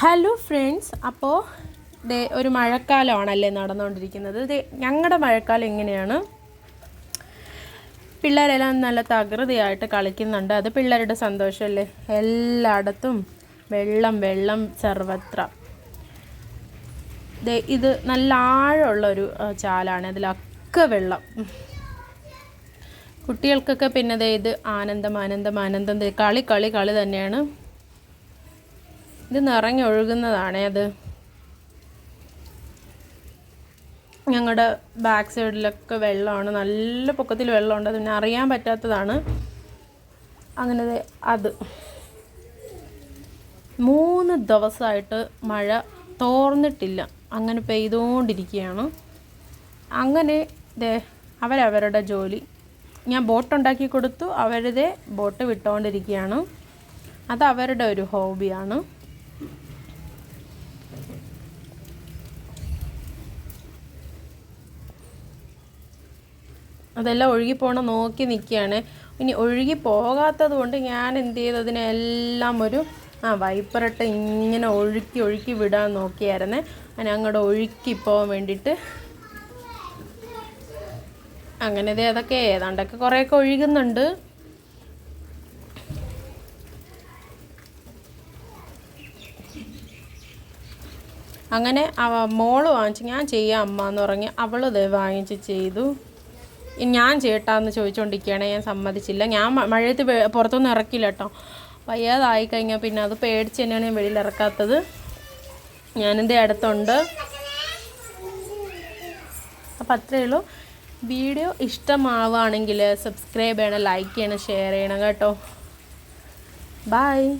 Hello friends അപ്പോൾ ദേ ഒരു മഴക്കാലമാണല്ലേ നടന്നുകൊണ്ടിരിക്കുന്നത്. ഞങ്ങളുടെ മഴക്കാലം എങ്ങനെയാണ്? പിള്ളേരെല്ലാം നല്ല തകൃതിയായിട്ട് കളിക്കുന്നുണ്ട്. അത് പിള്ളേരുടെ സന്തോഷമല്ലേ എല്ലായിടത്തും വെള്ളം വെള്ളം സർവത്ര. ദേ ഇത് നല്ല ആഴമുള്ളൊരു ചാലാണ്. അതിലൊക്കെ വെള്ളം. കുട്ടികൾക്കൊക്കെ പിന്നെ ഇത് ആനന്ദം ആനന്ദം ആനന്ദം. കളി കളി കളി തന്നെയാണ്. ഇത് നിറഞ്ഞ ഒഴുകുന്നതാണേ അത്. ഞങ്ങളുടെ ബാക്ക് സൈഡിലൊക്കെ വെള്ളമാണ്. നല്ല പൊക്കത്തിൽ വെള്ളമുണ്ട്. അത് പിന്നെ അറിയാൻ പറ്റാത്തതാണ്. അങ്ങനെ അത്. മൂന്ന് ദിവസമായിട്ട് മഴ തോർന്നിട്ടില്ല. അങ്ങനെ പെയ്തുകൊണ്ടിരിക്കുകയാണ് അങ്ങനെ ദേ അവരവരുടെ ജോലി. ഞാൻ ബോട്ട് ഉണ്ടാക്കി കൊടുത്തു. അവരുടെ ബോട്ട് വിട്ടുകൊണ്ടിരിക്കുകയാണ് അത് അവരുടെ ഒരു ഹോബിയാണ്. അതെല്ലാം ഒഴുകി പോകണം നോക്കി നിൽക്കുകയാണ് ഇനി ഒഴുകി പോകാത്തത് കൊണ്ട് ഞാൻ എന്ത് ചെയ്തു? അതിനെല്ലാം ഒരു ആ വൈപ്പറിട്ട് ഇങ്ങനെ ഒഴുക്കി ഒഴുക്കി വിടാൻ നോക്കിയായിരുന്നേ. അങ്ങനെ അങ്ങോട്ട് ഒഴുക്കി പോകാൻ വേണ്ടിയിട്ട് അങ്ങനെ അതൊക്കെ ഏതാണ്ടൊക്കെ കുറേയൊക്കെ ഒഴുകുന്നുണ്ട്. അങ്ങനെ മോൾ വാങ്ങിച്ച് ഞാൻ ചെയ്യാം അമ്മ എന്ന് പറഞ്ഞ് അവൾ ഇത് വാങ്ങിച്ച് ചെയ്തു. ഞാൻ ചേട്ടാന്ന് ചോദിച്ചുകൊണ്ടിരിക്കുകയാണ് ഞാൻ സമ്മതിച്ചില്ല. ഞാൻ മഴയത്ത് പുറത്തൊന്നും ഇറക്കില്ല കേട്ടോ. വയ്യാതായി കഴിഞ്ഞാൽ പിന്നെ അത് പേടിച്ച് തന്നെയാണ് ഞാൻ വെളിയിൽ ഇറക്കാത്തത്. ഞാനെന്റെ അടുത്തുണ്ട്. അപ്പം അത്രയേ ഉള്ളൂ. വീഡിയോ ഇഷ്ടമാവുകയാണെങ്കിൽ സബ്സ്ക്രൈബ് ചെയ്യണം ലൈക്ക് ചെയ്യണം ഷെയർ ചെയ്യണം കേട്ടോ. ബായ്